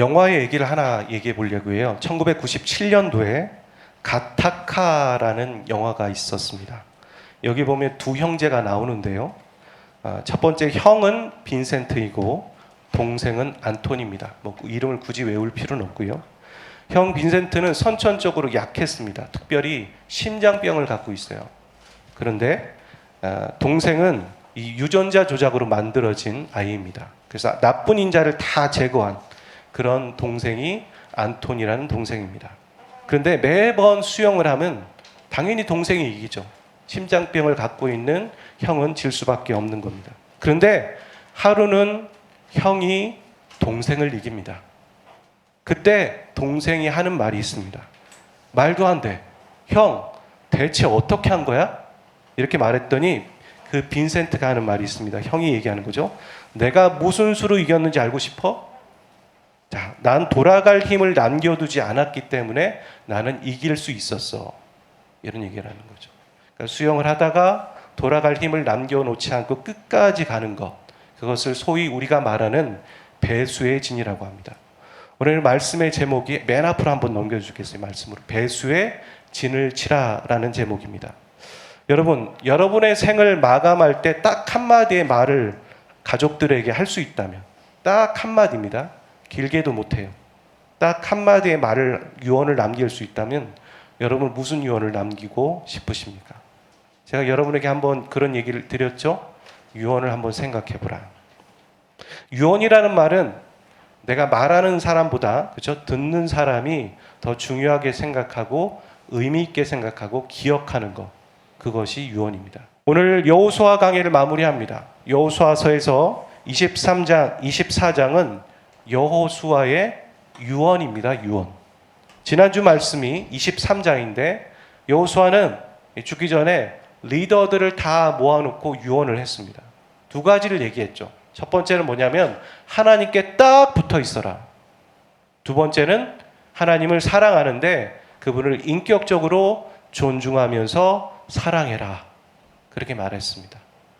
영화의 얘기를 하나 얘기해 보려고 해요. 1997년도에 가타카라는 영화가 있었습니다. 여기 보면 두 형제가 나오는데요. 아, 첫 번째 형은 빈센트이고 동생은 안톤입니다. 뭐 이름을 굳이 외울 필요는 없고요. 형 빈센트는 선천적으로 약했습니다. 특별히 심장병을 갖고 있어요. 그런데 아, 동생은 이 유전자 조작으로 만들어진 아이입니다. 그래서 나쁜 인자를 다 제거한 그런 동생이 안톤이라는 동생입니다. 그런데 매번 수영을 하면 당연히 동생이 이기죠. 심장병을 갖고 있는 형은 질 수밖에 없는 겁니다. 그런데 하루는 형이 동생을 이깁니다. 그때 동생이 하는 말이 있습니다. 말도 안 돼. 형, 대체 어떻게 한 거야? 이렇게 말했더니 그 빈센트가 하는 말이 있습니다. 형이 얘기하는 거죠. 내가 무슨 수로 이겼는지 알고 싶어? 자, 난 돌아갈 힘을 남겨두지 않았기 때문에 나는 이길 수 있었어. 이런 얘기를 하는 거죠. 그러니까 수영을 하다가 돌아갈 힘을 남겨놓지 않고 끝까지 가는 것. 그것을 소위 우리가 말하는 배수의 진이라고 합니다. 오늘 말씀의 제목이 맨 앞으로 한번 넘겨주겠어요. 말씀으로. 배수의 진을 치라라는 제목입니다. 여러분, 여러분의 생을 마감할 때 딱 한마디의 말을 가족들에게 할 수 있다면, 딱 한마디입니다. 길게도 못해요. 딱 한마디의 말을, 유언을 남길 수 있다면, 여러분 무슨 유언을 남기고 싶으십니까? 제가 여러분에게 한번 그런 얘기를 드렸죠? 유언을 한번 생각해 보라. 유언이라는 말은 내가 말하는 사람보다, 그죠? 듣는 사람이 더 중요하게 생각하고 의미 있게 생각하고 기억하는 것. 그것이 유언입니다. 오늘 여호수아 강의를 마무리합니다. 여호수아서에서 23장, 24장은 여호수아의 유언입니다. 유언. 지난주 말씀이 23장인데 여호수아는 죽기 전에 리더들을 다 모아놓고 유언을 했습니다. 두 가지를 얘기했죠. 첫 번째는 뭐냐면 하나님께 딱 붙어 있어라. 두 번째는 하나님을 사랑하는데 그분을 인격적으로 존중하면서 사랑해라. 그렇게 말했습니다.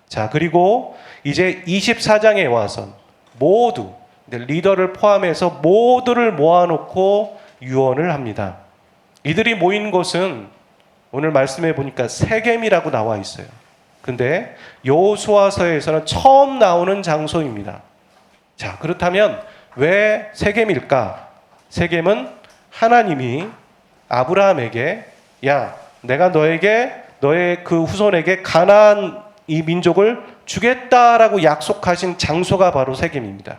자, 그리고 이제 24장에 와서 모두 리더를 포함해서 모두를 모아놓고 유언을 합니다. 이들이 모인 곳은 오늘 말씀해 보니까 세겜이라고 나와 있어요. 근데 여호수아서에서는 처음 나오는 장소입니다. 자, 그렇다면 왜 세겜일까? 세겜은 하나님이 아브라함에게 야, 내가 너에게 너의 그 후손에게 가나안 이 민족을 주겠다라고 약속하신 장소가 바로 세겜입니다.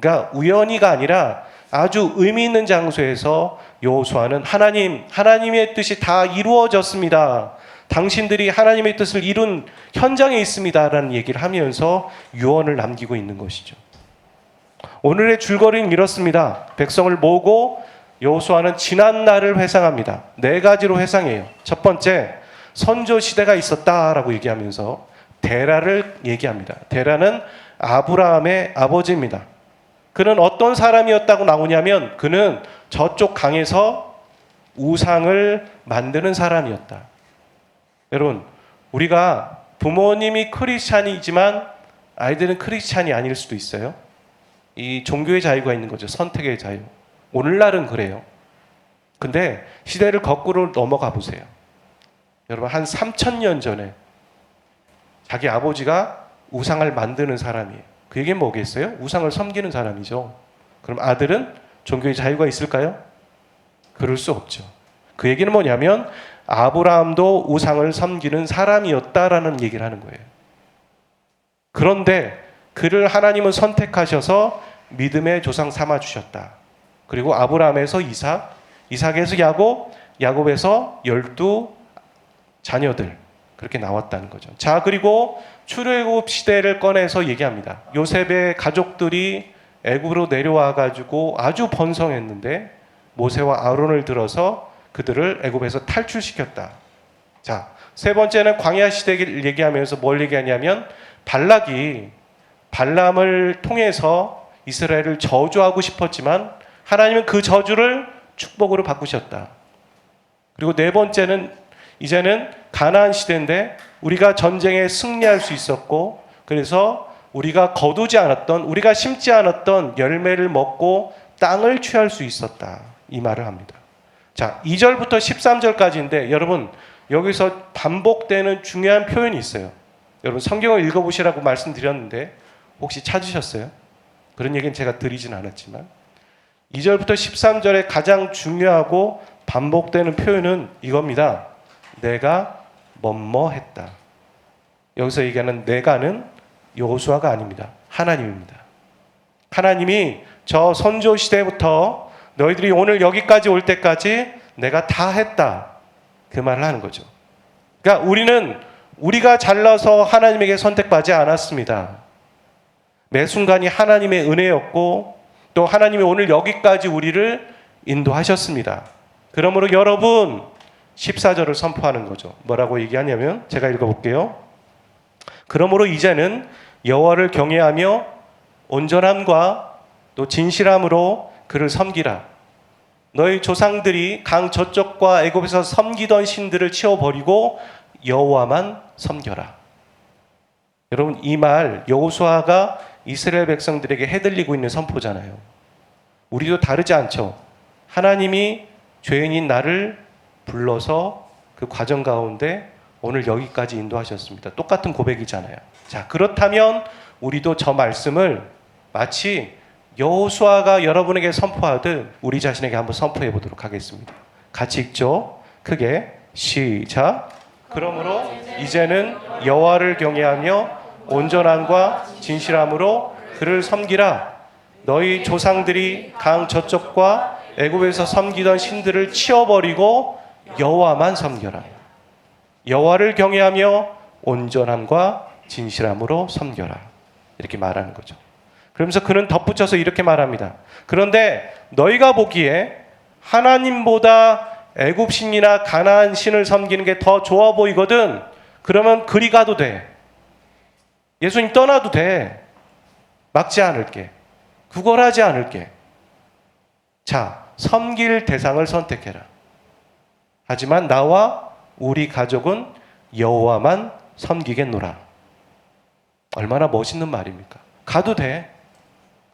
그러니까 우연히가 아니라 아주 의미 있는 장소에서 여호수아는 하나님, 하나님의 뜻이 다 이루어졌습니다. 당신들이 하나님의 뜻을 이룬 현장에 있습니다라는 얘기를 하면서 유언을 남기고 있는 것이죠. 오늘의 줄거리는 이렇습니다. 백성을 모으고 여호수아는 지난 날을 회상합니다. 네 가지로 회상해요. 첫 번째, 선조 시대가 있었다라고 얘기하면서 데라를 얘기합니다. 데라는 아브라함의 아버지입니다. 그는 어떤 사람이었다고 나오냐면 그는 저쪽 강에서 우상을 만드는 사람이었다. 여러분, 우리가 부모님이 크리스찬이지만 아이들은 크리스찬이 아닐 수도 있어요. 이 종교의 자유가 있는 거죠. 선택의 자유. 오늘날은 그래요. 근데 시대를 거꾸로 넘어가 보세요. 여러분, 한 3천 년 전에 자기 아버지가 우상을 만드는 사람이에요. 그게 뭐겠어요? 우상을 섬기는 사람이죠. 그럼 아들은 종교의 자유가 있을까요? 그럴 수 없죠. 그 얘기는 뭐냐면 아브라함도 우상을 섬기는 사람이었다라는 얘기를 하는 거예요. 그런데 그를 하나님은 선택하셔서 믿음의 조상 삼아 주셨다. 그리고 아브라함에서 이삭, 이삭에서 야곱, 야곱에서 열두 자녀들 그렇게 나왔다는 거죠. 자, 그리고 출애굽 시대를 꺼내서 얘기합니다. 요셉의 가족들이 애굽으로 내려와 가지고 아주 번성했는데 모세와 아론을 들어서 그들을 애굽에서 탈출시켰다. 자, 세 번째는 광야 시대를 얘기하면서 뭘 얘기하냐면 발락이 발람을 통해서 이스라엘을 저주하고 싶었지만 하나님은 그 저주를 축복으로 바꾸셨다. 그리고 네 번째는 이제는 가나안 시대인데 우리가 전쟁에 승리할 수 있었고 그래서 우리가 거두지 않았던 우리가 심지 않았던 열매를 먹고 땅을 취할 수 있었다. 이 말을 합니다. 자, 2절부터 13절까지인데 여러분 여기서 반복되는 중요한 표현이 있어요. 여러분 성경을 읽어 보시라고 말씀드렸는데 혹시 찾으셨어요? 그런 얘기는 제가 드리진 않았지만 2절부터 13절에 가장 중요하고 반복되는 표현은 이겁니다. 내가 뭐뭐 했다. 여기서 얘기하는 내가는 여호수아가 아닙니다. 하나님입니다. 하나님이 저 선조 시대부터 너희들이 오늘 여기까지 올 때까지 내가 다 했다. 그 말을 하는 거죠. 그러니까 우리는 우리가 잘나서 하나님에게 선택받지 않았습니다. 매 순간이 하나님의 은혜였고 또 하나님이 오늘 여기까지 우리를 인도하셨습니다. 그러므로 여러분 14절을 선포하는 거죠. 뭐라고 얘기하냐면 제가 읽어볼게요. 그러므로 이제는 여호와를 경외하며 온전함과 또 진실함으로 그를 섬기라. 너희 조상들이 강 저쪽과 애굽에서 섬기던 신들을 치워버리고 여호와만 섬겨라. 여러분 이 말 여호수아가 이스라엘 백성들에게 해들리고 있는 선포잖아요. 우리도 다르지 않죠. 하나님이 죄인인 나를 불러서 그 과정 가운데 오늘 여기까지 인도하셨습니다. 똑같은 고백이잖아요. 자, 그렇다면 우리도 저 말씀을 마치 여호수아가 여러분에게 선포하듯 우리 자신에게 한번 선포해 보도록 하겠습니다. 같이 읽죠. 크게 시작. 그러므로 이제는 여호와를 경외하며 온전함과 진실함으로 그를 섬기라. 너희 조상들이 강 저쪽과 애굽에서 섬기던 신들을 치워버리고 여호와만 섬겨라. 여호와를 경외하며 온전함과 진실함으로 섬겨라. 이렇게 말하는 거죠. 그러면서 그는 덧붙여서 이렇게 말합니다. 그런데 너희가 보기에 하나님보다 애굽 신이나 가나안 신을 섬기는 게 더 좋아 보이거든. 그러면 그리 가도 돼. 예수님 떠나도 돼. 막지 않을게. 구걸하지 않을게. 자, 섬길 대상을 선택해라. 하지만 나와 우리 가족은 여호와만 섬기겠노라. 얼마나 멋있는 말입니까? 가도 돼.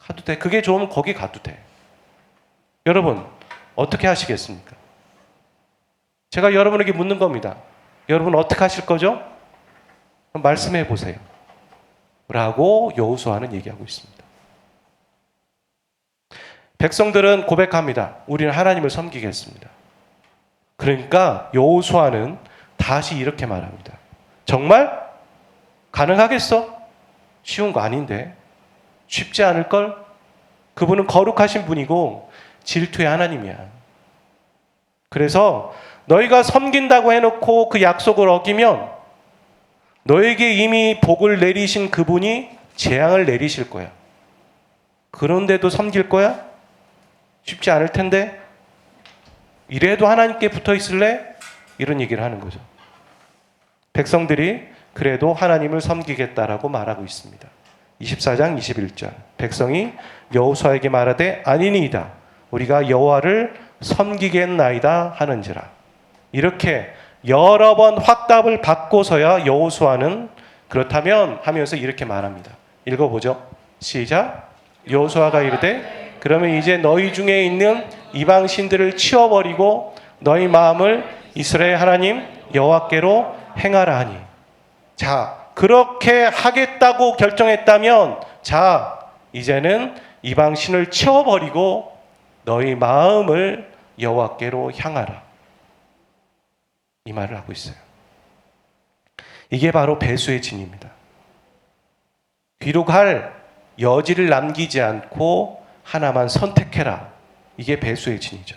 가도 돼. 그게 좋으면 거기 가도 돼. 여러분, 어떻게 하시겠습니까? 제가 여러분에게 묻는 겁니다. 여러분 어떻게 하실 거죠? 말씀해 보세요. 라고 여호수아는 얘기하고 있습니다. 백성들은 고백합니다. 우리는 하나님을 섬기겠습니다. 그러니까 여호수아는 다시 이렇게 말합니다. 정말 가능하겠어? 쉬운 거 아닌데. 쉽지 않을 걸? 그분은 거룩하신 분이고 질투의 하나님이야. 그래서 너희가 섬긴다고 해놓고 그 약속을 어기면 너에게 이미 복을 내리신 그분이 재앙을 내리실 거야. 그런데도 섬길 거야? 쉽지 않을 텐데. 이래도 하나님께 붙어 있을래? 이런 얘기를 하는 거죠. 백성들이 그래도 하나님을 섬기겠다라고 말하고 있습니다. 24장 21절. 백성이 여호수아에게 말하되 아니니이다. 우리가 여호와를 섬기겠나이다 하는지라. 이렇게 여러 번 확답을 받고서야 여호수아는 그렇다면 하면서 이렇게 말합니다. 읽어보죠. 시작. 여호수아가 이르되 그러면 이제 너희 중에 있는 이방 신들을 치워버리고 너희 마음을 이스라엘 하나님 여호와께로 행하라 하니. 자, 그렇게 하겠다고 결정했다면 자, 이제는 이방 신을 치워버리고 너희 마음을 여호와께로 향하라. 이 말을 하고 있어요. 이게 바로 배수의 진입니다. 귀록할 여지를 남기지 않고 하나만 선택해라. 이게 배수의 진이죠.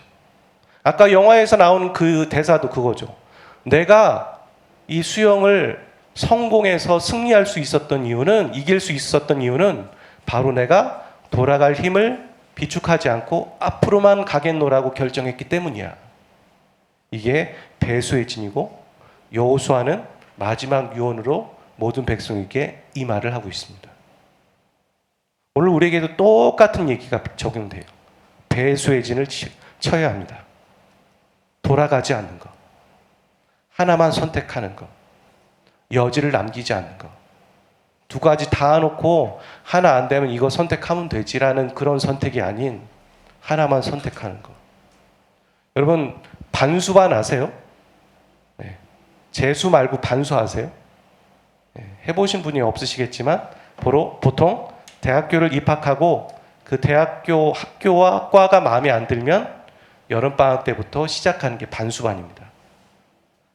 아까 영화에서 나오는 그 대사도 그거죠. 내가 이 수영을 성공해서 승리할 수 있었던 이유는 이길 수 있었던 이유는 바로 내가 돌아갈 힘을 비축하지 않고 앞으로만 가겠노라고 결정했기 때문이야. 이게 배수의 진이고 여호수아는 마지막 유언으로 모든 백성에게 이 말을 하고 있습니다. 오늘 우리에게도 똑같은 얘기가 적용돼요. 배수의 진을 쳐야 합니다. 돌아가지 않는 것. 하나만 선택하는 것. 여지를 남기지 않는 것. 두 가지 다 놓고 하나 안 되면 이거 선택하면 되지라는 그런 선택이 아닌 하나만 선택하는 거. 여러분 반수반 아세요? 네. 재수 말고 반수 아세요? 네. 해보신 분이 없으시겠지만 보통 대학교를 입학하고 그 대학교 학교와 과가 마음에 안 들면 여름 방학 때부터 시작하는 게 반수반입니다.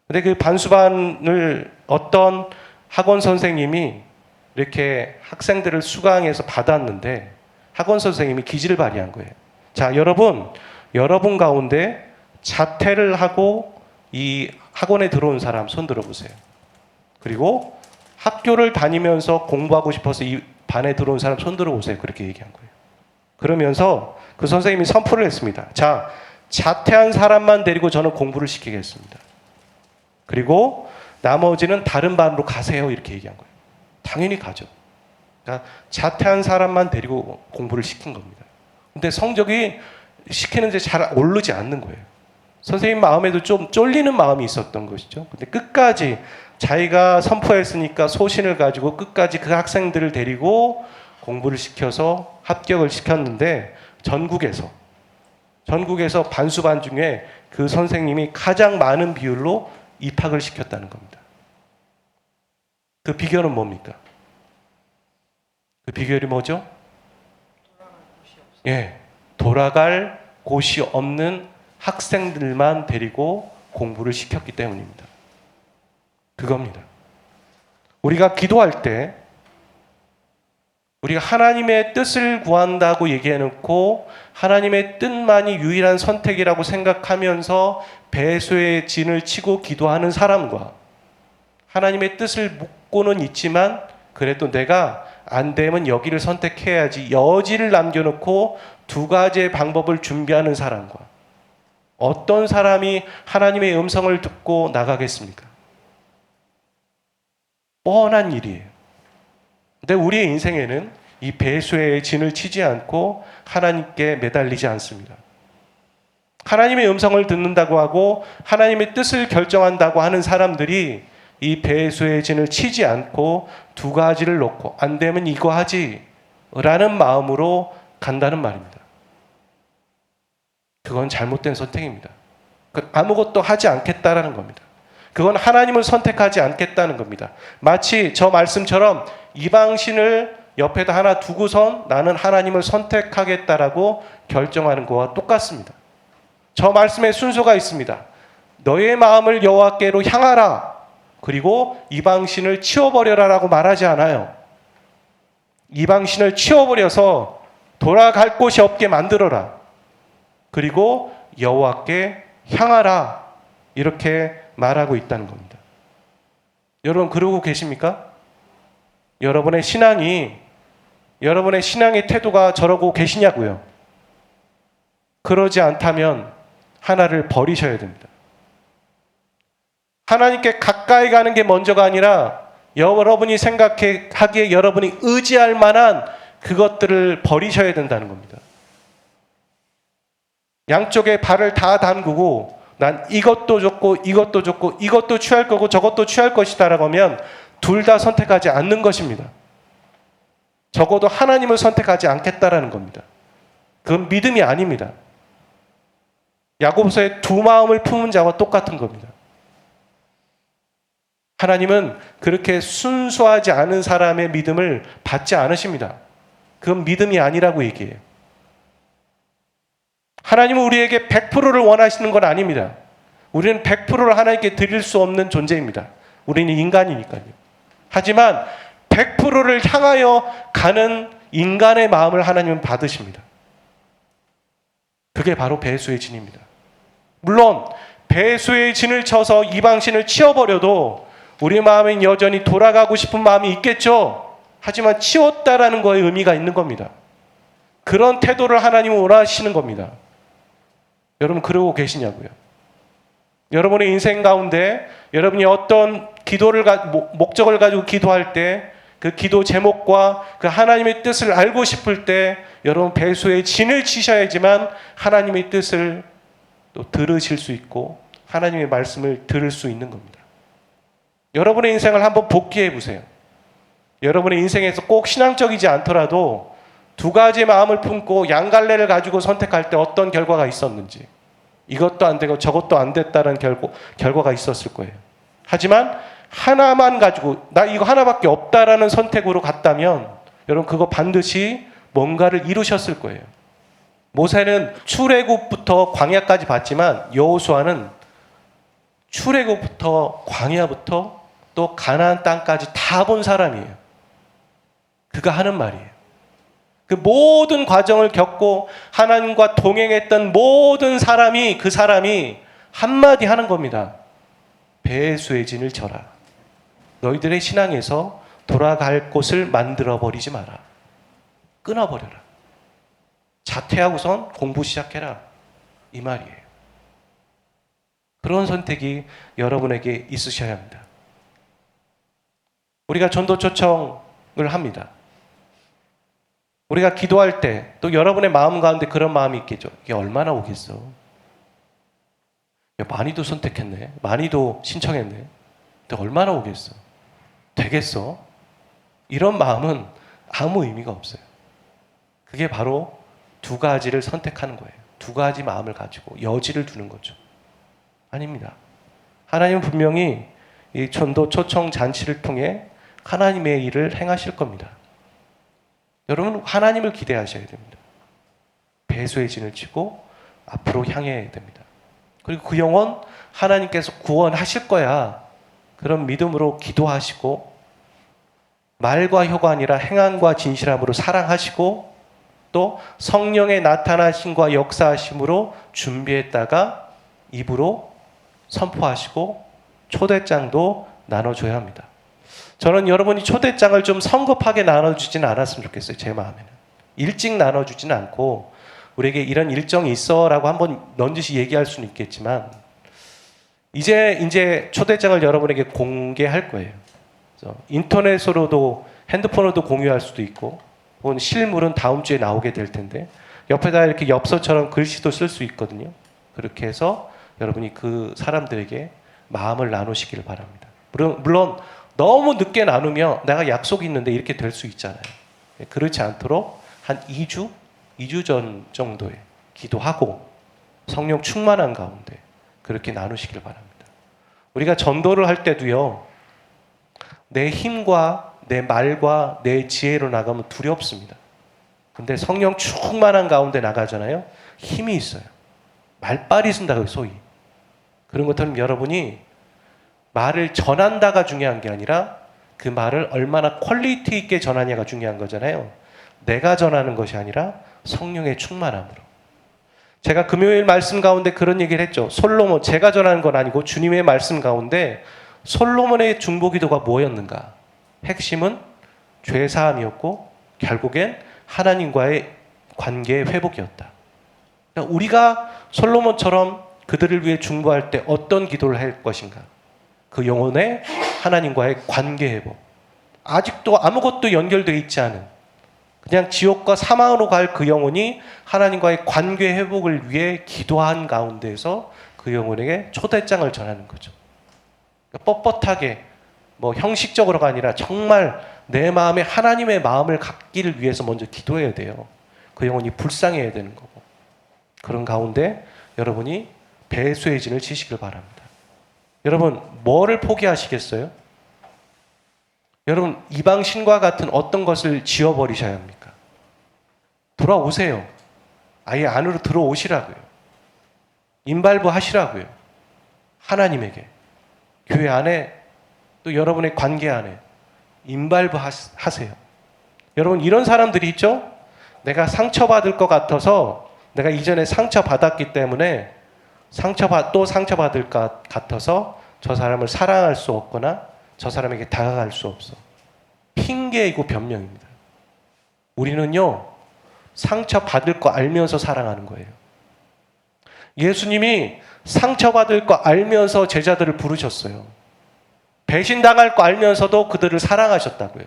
근데 그 반수반을 어떤 학원 선생님이 이렇게 학생들을 수강해서 받았는데 학원 선생님이 기지를 발휘한 거예요. 자, 여러분, 여러분 가운데 자퇴를 하고 이 학원에 들어온 사람 손 들어보세요. 그리고 학교를 다니면서 공부하고 싶어서 이 반에 들어온 사람 손 들어보세요. 그렇게 얘기한 거예요. 그러면서 그 선생님이 선포를 했습니다. 자, 자퇴한 사람만 데리고 저는 공부를 시키겠습니다. 그리고 나머지는 다른 반으로 가세요. 이렇게 얘기한 거예요. 당연히 가죠. 그러니까 자퇴한 사람만 데리고 공부를 시킨 겁니다. 근데 성적이 시키는데 잘 오르지 않는 거예요. 선생님 마음에도 좀 쫄리는 마음이 있었던 것이죠. 근데 끝까지 자기가 선포했으니까 소신을 가지고 끝까지 그 학생들을 데리고 공부를 시켜서 합격을 시켰는데 전국에서 전국에서 반수반 중에 그 선생님이 가장 많은 비율로 입학을 시켰다는 겁니다. 그 비결은 뭡니까? 그 비결이 뭐죠? 예, 돌아갈 곳이 없는 학생들만 데리고 공부를 시켰기 때문입니다. 그겁니다. 우리가 기도할 때 우리가 하나님의 뜻을 구한다고 얘기해 놓고 하나님의 뜻만이 유일한 선택이라고 생각하면서 배수의 진을 치고 기도하는 사람과 하나님의 뜻을 묻고는 있지만 그래도 내가 안 되면 여기를 선택해야지 여지를 남겨놓고 두 가지의 방법을 준비하는 사람과 어떤 사람이 하나님의 음성을 듣고 나가겠습니까? 뻔한 일이에요. 근데 우리의 인생에는 이 배수의 진을 치지 않고 하나님께 매달리지 않습니다. 하나님의 음성을 듣는다고 하고 하나님의 뜻을 결정한다고 하는 사람들이 이 배수의 진을 치지 않고 두 가지를 놓고 안 되면 이거 하지 라는 마음으로 간다는 말입니다. 그건 잘못된 선택입니다. 그 아무것도 하지 않겠다라는 겁니다. 그건 하나님을 선택하지 않겠다는 겁니다. 마치 저 말씀처럼 이방신을 옆에다 하나 두고선 나는 하나님을 선택하겠다라고 결정하는 거와 똑같습니다. 저 말씀에 순서가 있습니다. 너의 마음을 여호와께로 향하라. 그리고 이방신을 치워버려라라고 말하지 않아요. 이방신을 치워버려서 돌아갈 곳이 없게 만들어라. 그리고 여호와께 향하라. 이렇게 말하고 있다는 겁니다. 여러분 그러고 계십니까? 여러분의 신앙이 여러분의 신앙의 태도가 저러고 계시냐고요. 그러지 않다면 하나를 버리셔야 됩니다. 하나님께 가까이 가는 게 먼저가 아니라 여러분이 생각하기에 여러분이 의지할 만한 그것들을 버리셔야 된다는 겁니다. 양쪽에 발을 다 담그고 난 이것도 좋고 이것도 좋고 이것도 취할 거고 저것도 취할 것이다라고 하면 둘 다 선택하지 않는 것입니다. 적어도 하나님을 선택하지 않겠다라는 겁니다. 그건 믿음이 아닙니다. 야고보서의 두 마음을 품은 자와 똑같은 겁니다. 하나님은 그렇게 순수하지 않은 사람의 믿음을 받지 않으십니다. 그건 믿음이 아니라고 얘기해요. 하나님은 우리에게 100%를 원하시는 건 아닙니다. 우리는 100%를 하나님께 드릴 수 없는 존재입니다. 우리는 인간이니까요. 하지만 100%를 향하여 가는 인간의 마음을 하나님은 받으십니다. 그게 바로 배수의 진입니다. 물론 배수의 진을 쳐서 이방신을 치워버려도 우리 마음엔 여전히 돌아가고 싶은 마음이 있겠죠. 하지만 치웠다라는 거에 의미가 있는 겁니다. 그런 태도를 하나님은 원하시는 겁니다. 여러분 그러고 계시냐고요? 여러분의 인생 가운데 여러분이 어떤 기도를 가, 목적을 가지고 기도할 때 그 기도 제목과 그 하나님의 뜻을 알고 싶을 때 여러분 배수의 진을 치셔야지만 하나님의 뜻을 또 들으실 수 있고 하나님의 말씀을 들을 수 있는 겁니다. 여러분의 인생을 한번 복귀해 보세요. 여러분의 인생에서 꼭 신앙적이지 않더라도 두 가지 마음을 품고 양갈래를 가지고 선택할 때 어떤 결과가 있었는지 이것도 안 되고 저것도 안 됐다는 결과, 결과가 있었을 거예요. 하지만 하나만 가지고 나 이거 하나밖에 없다라는 선택으로 갔다면 여러분 그거 반드시 뭔가를 이루셨을 거예요. 모세는 출애굽부터 광야까지 봤지만 여호수아는 출애굽부터 광야부터 또 가나안 땅까지 다 본 사람이에요. 그가 하는 말이에요. 그 모든 과정을 겪고 하나님과 동행했던 모든 사람이 그 사람이 한마디 하는 겁니다. 배수의 진을 져라. 너희들의 신앙에서 돌아갈 곳을 만들어 버리지 마라. 끊어 버려라. 자퇴하고선 공부 시작해라. 이 말이에요. 그런 선택이 여러분에게 있으셔야 합니다. 우리가 전도 초청을 합니다. 우리가 기도할 때 또 여러분의 마음 가운데 그런 마음이 있겠죠. 이게 얼마나 오겠어? 야, 많이도 선택했네. 많이도 신청했네. 근데 얼마나 오겠어? 되겠어? 이런 마음은 아무 의미가 없어요. 그게 바로 두 가지를 선택하는 거예요. 두 가지 마음을 가지고 여지를 두는 거죠. 아닙니다. 하나님은 분명히 이 전도 초청 잔치를 통해 하나님의 일을 행하실 겁니다. 여러분 하나님을 기대하셔야 됩니다. 배수의 진을 치고 앞으로 향해야 됩니다. 그리고 그 영혼 하나님께서 구원하실 거야. 그런 믿음으로 기도하시고 말과 혀가 아니라 행함과 진실함으로 사랑하시고 또 성령의 나타나심과 역사하심으로 준비했다가 입으로 선포하시고 초대장도 나눠줘야 합니다. 저는 여러분이 초대장을 좀 성급하게 나눠주지는 않았으면 좋겠어요. 제 마음에는. 일찍 나눠주지는 않고 우리에게 이런 일정이 있어라고 한번 넌지시 얘기할 수는 있겠지만 이제 이제 초대장을 여러분에게 공개할 거예요. 인터넷으로도 핸드폰으로도 공유할 수도 있고 혹은 실물은 다음 주에 나오게 될 텐데 옆에다 이렇게 엽서처럼 글씨도 쓸 수 있거든요. 그렇게 해서 여러분이 그 사람들에게 마음을 나누시기를 바랍니다. 물론 너무 늦게 나누면 내가 약속이 있는데 이렇게 될 수 있잖아요. 그렇지 않도록 한 2주, 2주 전 정도에 기도하고 성령 충만한 가운데 그렇게 나누시길 바랍니다. 우리가 전도를 할 때도요, 내 힘과 내 말과 내 지혜로 나가면 두렵습니다. 근데 성령 충만한 가운데 나가잖아요. 힘이 있어요. 말빨이 쓴다고요, 소위. 그런 것처럼 여러분이 말을 전한다가 중요한 게 아니라 그 말을 얼마나 퀄리티 있게 전하냐가 중요한 거잖아요. 내가 전하는 것이 아니라 성령의 충만함으로. 제가 금요일 말씀 가운데 그런 얘기를 했죠. 솔로몬, 제가 전하는 건 아니고 주님의 말씀 가운데 솔로몬의 중보기도가 뭐였는가? 핵심은 죄사함이었고 결국엔 하나님과의 관계의 회복이었다. 그러니까 우리가 솔로몬처럼 그들을 위해 중보할 때 어떤 기도를 할 것인가? 그 영혼의 하나님과의 관계 회복. 아직도 아무것도 연결되어 있지 않은 그냥 지옥과 사망으로 갈 그 영혼이 하나님과의 관계 회복을 위해 기도한 가운데서 그 영혼에게 초대장을 전하는 거죠. 그러니까 뻣뻣하게 뭐 형식적으로가 아니라 정말 내 마음에 하나님의 마음을 갖기를 위해서 먼저 기도해야 돼요. 그 영혼이 불쌍해야 되는 거고. 그런 가운데 여러분이 배수의 진을 치시길 바랍니다. 여러분, 뭐를 포기하시겠어요? 여러분, 이방 신과 같은 어떤 것을 지워버리셔야 합니까? 돌아오세요. 아예 안으로 들어오시라고요. 인발부 하시라고요. 하나님에게. 교회 안에 또 여러분의 관계 안에 인발부 하세요. 여러분, 이런 사람들이 있죠? 내가 상처받을 것 같아서 내가 이전에 상처받았기 때문에 상처받 또 상처받을 것 같아서 저 사람을 사랑할 수 없거나 저 사람에게 다가갈 수 없어. 핑계이고 변명입니다. 우리는요 상처 받을 거 알면서 사랑하는 거예요. 예수님이 상처 받을 거 알면서 제자들을 부르셨어요. 배신당할 거 알면서도 그들을 사랑하셨다고요.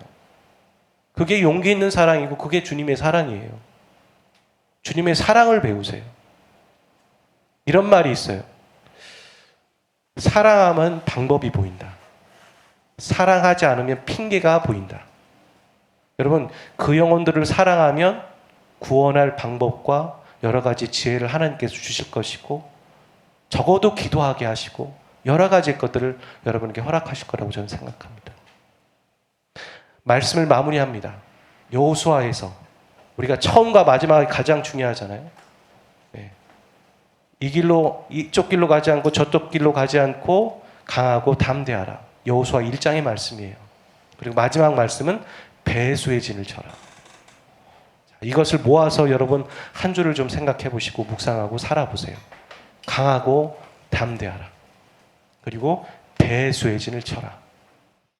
그게 용기 있는 사랑이고 그게 주님의 사랑이에요. 주님의 사랑을 배우세요. 이런 말이 있어요. 사랑하면 방법이 보인다. 사랑하지 않으면 핑계가 보인다. 여러분, 그 영혼들을 사랑하면 구원할 방법과 여러 가지 지혜를 하나님께서 주실 것이고 적어도 기도하게 하시고 여러 가지 것들을 여러분에게 허락하실 거라고 저는 생각합니다. 말씀을 마무리합니다. 여호수아에서 우리가 처음과 마지막이 가장 중요하잖아요. 예. 이 길로 이쪽 길로 가지 않고 저쪽 길로 가지 않고 강하고 담대하라. 여호수아 1장의 말씀이에요. 그리고 마지막 말씀은 배수의 진을 쳐라. 자, 이것을 모아서 여러분 한 주를 좀 생각해 보시고 묵상하고 살아보세요. 강하고 담대하라. 그리고 배수의 진을 쳐라.